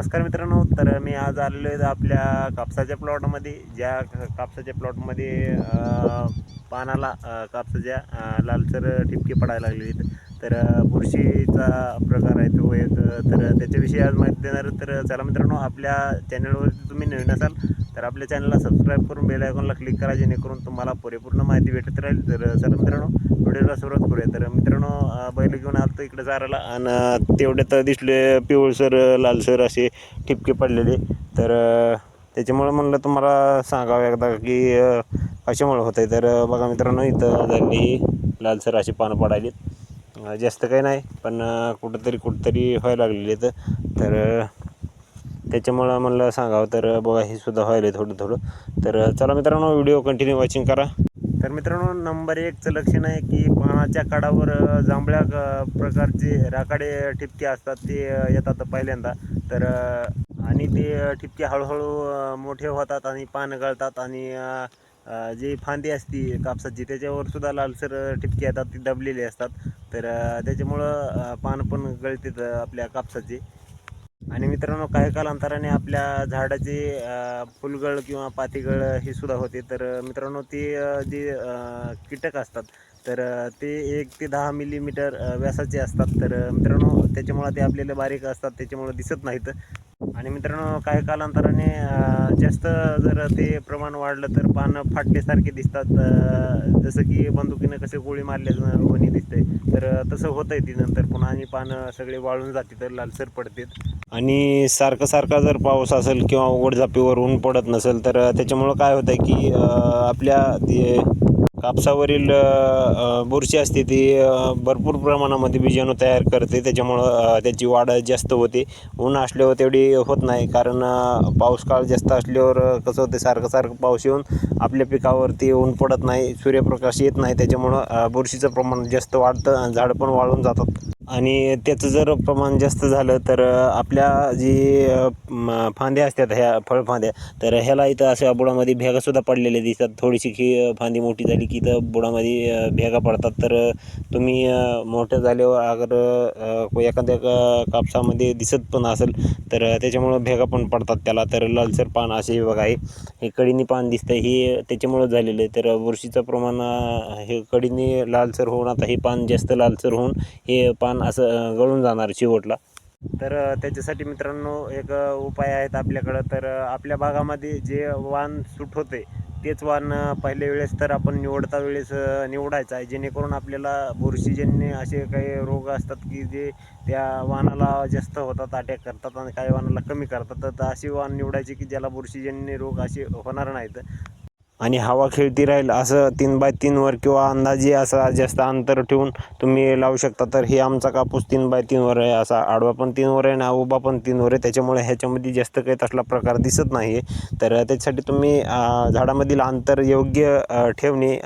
नमस्कार मित्रांनो तर मी आज आलेलो आहे आपल्या कापसाच्या प्लॉटमध्ये ज्या कापसाच्या प्लॉटमध्ये पानाला कापसाच्या लालसर ठिपके पडायला लागलेत तर बुरशीचा प्रकार आहे तो एक तर त्याच्याविषयी आज माहिती देणार तर चला मित्रांनो आपल्या चॅनलवर तुम्ही नवीन असाल तर आपल्या चॅनलला सबस्क्राईब करून बेल आयकॉनला क्लिक करा जेणेकरून तुम्हाला पुरेपूर्ण माहिती भेटत राहील. तर चला मित्रांनो व्हिडिओला सुरुवात करूया. तर मित्रांनो बैल घेऊन आलतो इकडे चारायला आणि तेवढ्यात दिसले पिवळसर लालसर असे ठिपके पडलेले. तर त्याच्यामुळं म्हणलं तुम्हाला सांगावं एकदा की अं, कशामुळे होत आहे तर बघा मित्रांनो इथं झाली लालसर अशी पानं पडायली जास्त काही नाही पण कुठंतरी कुठंतरी व्हायला लागलेली तर तर त्याच्यामुळं म्हणलं सांगावं. तर बघा हे सुद्धा व्हायला थोडं थोडं तर चला मित्रांनो व्हिडिओ कंटिन्यू वॉचिंग करा. तर मित्रांनो नंबर एकचं लक्षण आहे की पानाच्या काडावर जांभळ्या प्रकारचे राखाडे ठिपके असतात ते येतात पहिल्यांदा. तर आणि ते ठिपके हळूहळू मोठे होतात आणि पान गळतात आणि जी फांदी असती कापसाची त्याच्यावर सुद्धा लालसर ठिपके येतात ती दबलेली असतात. तर त्याच्यामुळं पान पण गळतात आपल्या कापसाची. आणि मित्रांनो काही कालांतराने आपल्या झाडाची फुलगळ किंवा पातीगळ हे सुद्धा होते. तर मित्रांनो ती जी कीटक असतात तर ते एक ते दहा मिलीमीटर व्यासाचे असतात. तर मित्रांनो त्याच्यामुळं ते आपल्याला बारीक असतात त्याच्यामुळं दिसत नाहीत. आणि मित्रांनो काही कालांतराने जास्त जर ते प्रमाण वाढलं तर पानं फाटल्यासारखे दिसतात. जसं की बंदुकीनं कसे गोळी मारल्या वणी दिसते. तर तसं तसं होतंय ती नंतर. पुन्हा आणि पानं सगळे वाळून जाते तर लालसर पडतात. आणि सारखं सारखा जर पाऊस असेल किंवा उघडझापीवर ऊन पडत नसेल तर त्याच्यामुळं काय होतं आहे की आपल्या ते कापसावरील बुरशी असते ती भरपूर प्रमाणामध्ये बीजाणू तयार करते. त्याच्यामुळं त्याची वाढ जास्त होते. ऊन असल्यावर तेवढी होत नाही. कारण पाऊस काळ जास्त असल्यावर कसं होते सारखं सारखं पाऊस येऊन आपल्या पिकावरती ऊन पडत नाही सूर्यप्रकाश येत नाही. त्याच्यामुळं बुरशीचं प्रमाण जास्त वाढतं आणि झाडं पण वाळून जातात. आणि त्याचं जर प्रमाण जास्त झालं तर आपल्या जी म, फांद्या असतात ह्या फळफांद्या तर ह्याला इथं अशा बुडामध्ये भेगासुद्धा पडलेल्या दिसतात. थोडीशी की फांदी मोठी झाली की इथं बुडामध्ये भेगा पडतात. तर तुम्ही मोठ्या झाल्यावर अगर एखाद्या कापसामध्ये दिसत पण असेल तर त्याच्यामुळं भेगा पण पडतात त्याला. तर लालसर पान असे बघा हे हे कडीनी पान दिसतं हे त्याच्यामुळं झालेलं आहे. तर बुरशीचं प्रमाण हे कडीनी लालसर होऊन आता हे पान जास्त लालसर होऊन हे पान असं गळून जाणार चिवटला तर त्याच्यासाठी मित्रांनो एक उपाय आहेत आपल्याकडं. तर आपल्या भागामध्ये जे वाण सूट होते तेच वाण पहिल्या वेळेस तर आपण निवडता वेळेस निवडायचं आहे. जेणेकरून आपल्याला बुरशीजन्य असे काही रोग असतात की जे त्या वाणाला जास्त होतात अटॅक करतात आणि काही वाणाला कमी करतात. तर अशी वाण निवडायची की ज्याला बुरशीजन्य रोग असे होणार नाहीत. आणि हवा खेळती राहील असं तीन बाय तीनवर किंवा अंदाजे असा जास्त अंतर ठेवून तुम्ही लावू शकता. तर हे आमचा कापूस तीन बाय तीनवर आहे असा आडवा पण तीनवर आहे ना उभा पण तीनवर आहे. त्याच्यामुळे ह्याच्यामध्ये जास्त काही तसला प्रकार दिसत नाही आहे तर त्याच्यासाठी तुम्ही झाडामधील अंतर योग्य ठेवणे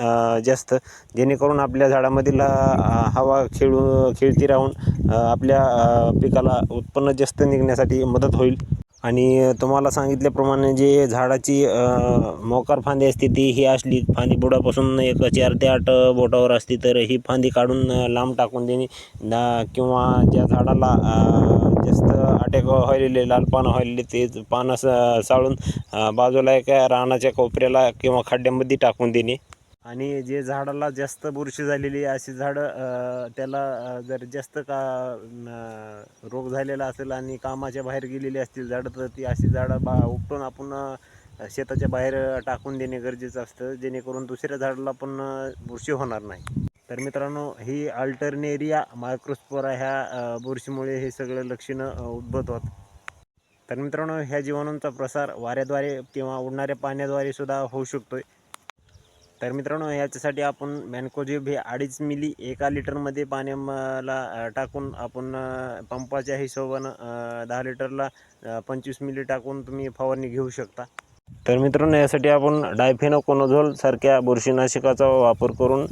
जास्त. जेणेकरून आपल्या झाडामधील हवा खेळू खेळती राहून आपल्या पिकाला उत्पन्न जास्त निघण्यासाठी मदत होईल. आणि तुम्हाला सांगितल्याप्रमाणे जे झाडाची मोकार फांदी असते ती ही असली फांदी बुडापासून एक चार ते आठ बोटावर असते तर ही फांदी काढून लांब टाकून देणे किंवा ज्या झाडाला जास्त अटॅक व्हायलेले लाल पानं व्हायलेले ते पानं स- साळून बाजूला एका रानाच्या कोपऱ्याला किंवा खड्ड्यामध्ये टाकून देणे. आणि जे झाडाला जास्त बुरशी झालेली आहे अशी झाडं त्याला जर जास्त का रोग झालेला असेल आणि कामाच्या बाहेर गेलेली असतील झाडं तर ती अशी झाडं बा उपटून आपण शेताच्या बाहेर टाकून देणे गरजेचं असतं. जेणेकरून दुसऱ्या झाडाला पण बुरशी होणार नाही. तर मित्रांनो ही अल्टरनेरिया मायक्रोस्पोरा ह्या बुरशीमुळे हे सगळं लक्षणं उद्भवतात तर मित्रांनो ह्या जीवाणूंचा प्रसार वाऱ्याद्वारे किंवा उडणाऱ्या पाण्याद्वारे सुद्धा होऊ आहे तर मित्रांनो ह्याच्यासाठी आपण मॅनकोजेब हे अडीच मिली एका लिटरमध्ये पाण्याला टाकून आपण पंपाच्या हिशोबानं दहा लिटरला पंचवीस मिली टाकून तुम्ही फवारणी घेऊ शकता. तर मित्रांनो यासाठी आपण डायफेनोकोनोझोल सारख्या बुरशीनाशकाचा वापर करून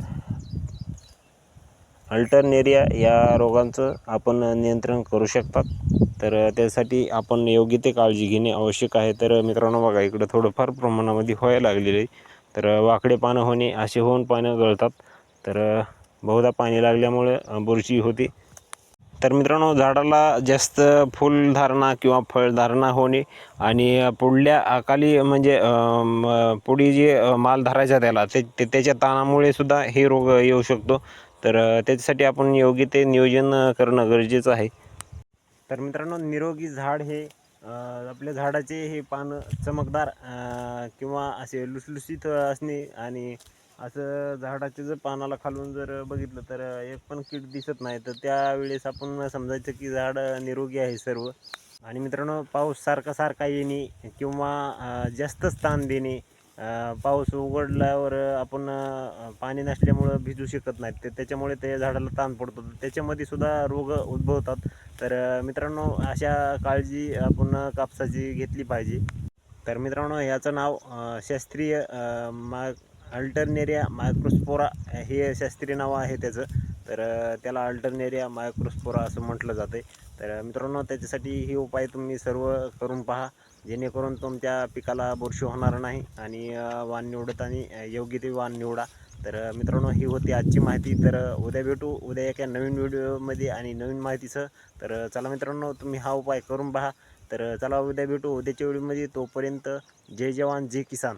अल्टरनेरिया या रोगांचं आपण नियंत्रण करू शकतात तर त्यासाठी आपण योग्य ते काळजी घेणे आवश्यक आहे. तर मित्रांनो बघा इकडं थोडंफार प्रमाणामध्ये व्हायला लागलेलं आहे. तर वाकडे पानं होणे असे होऊन पानं गळतात. तर बहुधा पाणी लागल्यामुळे बुरशी होती. तर मित्रांनो झाडाला जास्त फुलधारणा किंवा फळधारणा होणे आणि पुढल्या अकाली म्हणजे पुढे जे माल धरायचा त्याला ते ते- त्याच्या ताणामुळे सुद्धा हे रोग येऊ शकतो. तर त्याच्यासाठी आपण योग्य ते नियोजन करणं गरजेचं आहे. तर मित्रांनो निरोगी झाड हे आपल्या झाडाचे हे पानं चमकदार किंवा असे लुसलुसीत असणे आणि असं झाडाचे जर पानाला खालून जर बघितलं तर एक पण कीड दिसत नाही. तर त्यावेळेस आपण समजायचं की झाड निरोगी आहे सर्व. आणि मित्रांनो पाऊस सारखा सारखा येणे किंवा जास्त स्थान देणे पाऊस उघडल्यावर आपण पाणी नसल्यामुळं भिजू शकत नाहीत. ते त्याच्यामुळे त्या झाडाला ताण पडतो. तर त्याच्यामध्ये सुद्धा रोग उद्भवतात. तर मित्रांनो अशा काळजी आपण कापसाची घेतली पाहिजे. तर मित्रांनो याचं नाव शास्त्रीय मा अल्टरनेरिया मायक्रोस्पोरा हे शास्त्रीय नाव आहे त्याचं. तर त्याला अल्टरनेरिया मायक्रोस्पोरा असं म्हटलं जातं तर मित्रांनो त्याच्यासाठी हे उपाय तुम्ही सर्व करून पहा. जेणेकरून तुमच्या पिकाला बुरशी होणार नाही आणि वाण निवडताना योग्य ते वाण निवडा. तर मित्रांनो ही होती आजची माहिती. तर उद्या भेटू. उद्या एका नवीन व्हिडिओमध्ये आणि नवीन माहितीसह तर चला मित्रांनो तुम्ही हा उपाय करून पहा. तर चला उद्या भेटू. उद्याच्या व्हिडिओमध्ये तोपर्यंत जय जवान जय किसान.